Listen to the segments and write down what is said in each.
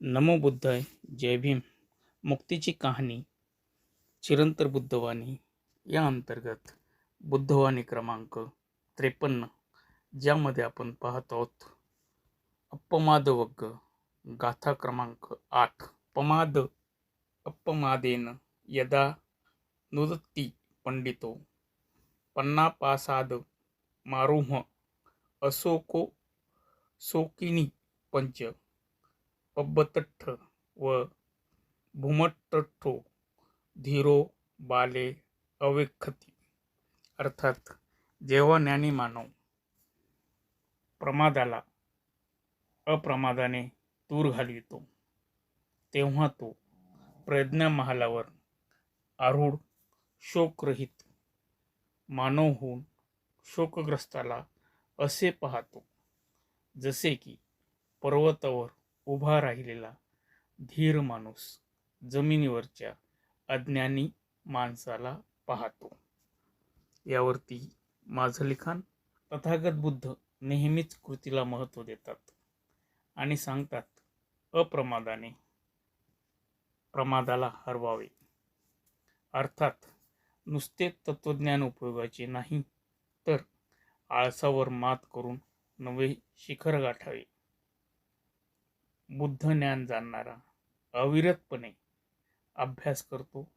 नमो बुद्धाय जय भीम. मुक्तीची कहाणी चिरंतर बुद्धवाणी या अंतर्गत बुद्धवाणी क्रमांक त्रेपन्न ज्यामध्ये आपण पाहत आहोत अपमादवग्ग गाथा क्रमांक आठ. पमाद अपमादेन यदा नुदत्ती पंडितो. पन्नापासाद मारुह असोको सोकिनी पंच. पब्बतठ्ठ व भूमट्टठ्ठो धीरो बाले अवेखती. अर्थात जेव्हा ज्ञानी मानव प्रमादाला अप्रमादाने दूर घालवितो तेव्हा तो प्रज्ञा महालावर आरूढ शोकरहित मानव होऊन शोकग्रस्ताला असे पाहतो जसे की पर्वतावर उभा राहिलेला धीर माणूस जमिनीवरच्या अज्ञानी माणसाला पाहतो. यावरती माझं लिखाण तथागत बुद्ध नेहमीच कृतीला महत्त्व देतात आणि सांगतात अप्रमादाने प्रमादाला हरवावे. अर्थात नुसते तत्वज्ञान उपयोगाचे नाही तर आळसावर मात करून नवे शिखर गाठावे. बुद्ध ज्ञान जाणणारा अविरतपणे अभ्यास करतो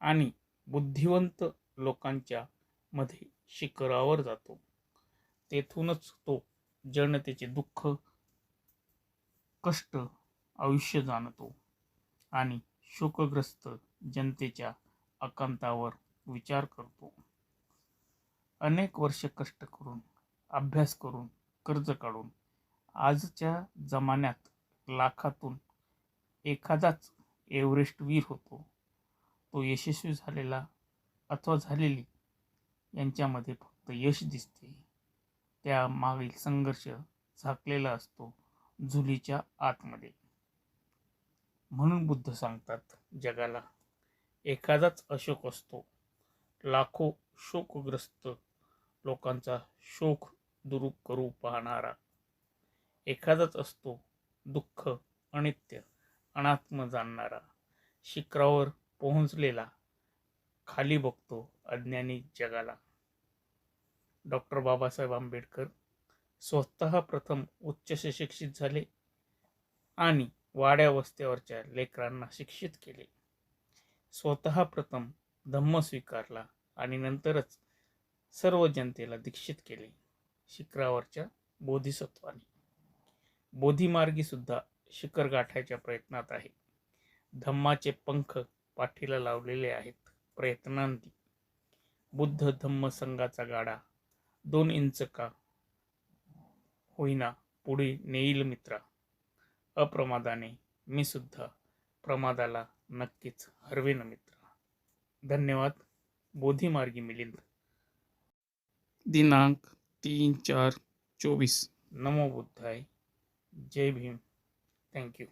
आणि बुद्धिवंत लोकांच्या मध्ये शिखरावर जातो. तेथूनच तो जनतेचे दुःख कष्ट आयुष्य जाणतो आणि शोकग्रस्त जनतेच्या आकांतावर विचार करतो. अनेक वर्ष कष्ट करून अभ्यास करून कर्ज काढून आजच्या जमान्यात लाखातून एखादाच एव्हरेस्ट वीर होतो. तो यशस्वी झालेला अथवा झालेली यांच्यामध्ये फक्त यश दिसते. त्या मागील संघर्ष झाकलेला असतो झुलीच्या आतमध्ये. म्हणून बुद्ध सांगतात जगाला एखादाच अशोक असतो. लाखो शोकग्रस्त लोकांचा शोक दुरूप करू पाहणारा एखादाच असतो. दुःख अनित्य अनात्म जाणणारा शिखरावर पोहोचलेला खाली बघतो अज्ञानी जगाला. डॉक्टर बाबासाहेब आंबेडकर स्वतः प्रथम उच्च सुशिक्षित झाले आणि वाड्या वस्त्यावरच्या लेकरांना शिक्षित केले. स्वतः प्रथम धम्म स्वीकारला आणि नंतरच सर्व जनतेला दीक्षित केले शिखरावरच्या बोधिसत्वाने. बोधिमार्गी सुद्धा शिखर गाठायच्या प्रयत्नात आहे. धम्माचे पंख पाठीला लावलेले आहेत. प्रयत्नांती. बुद्ध धम्म संघाचा गाडा. दोन इंच का होईना पुढे नेईल मित्रा. अप्रमादाने मी सुद्धा प्रमादाला नक्कीच हरवेन मित्रा. धन्यवाद. बोधिमार्गी मिलिंद. दिनांक तीन चार चोवीस. नमो बुद्धाय. जय भीम थँक्यू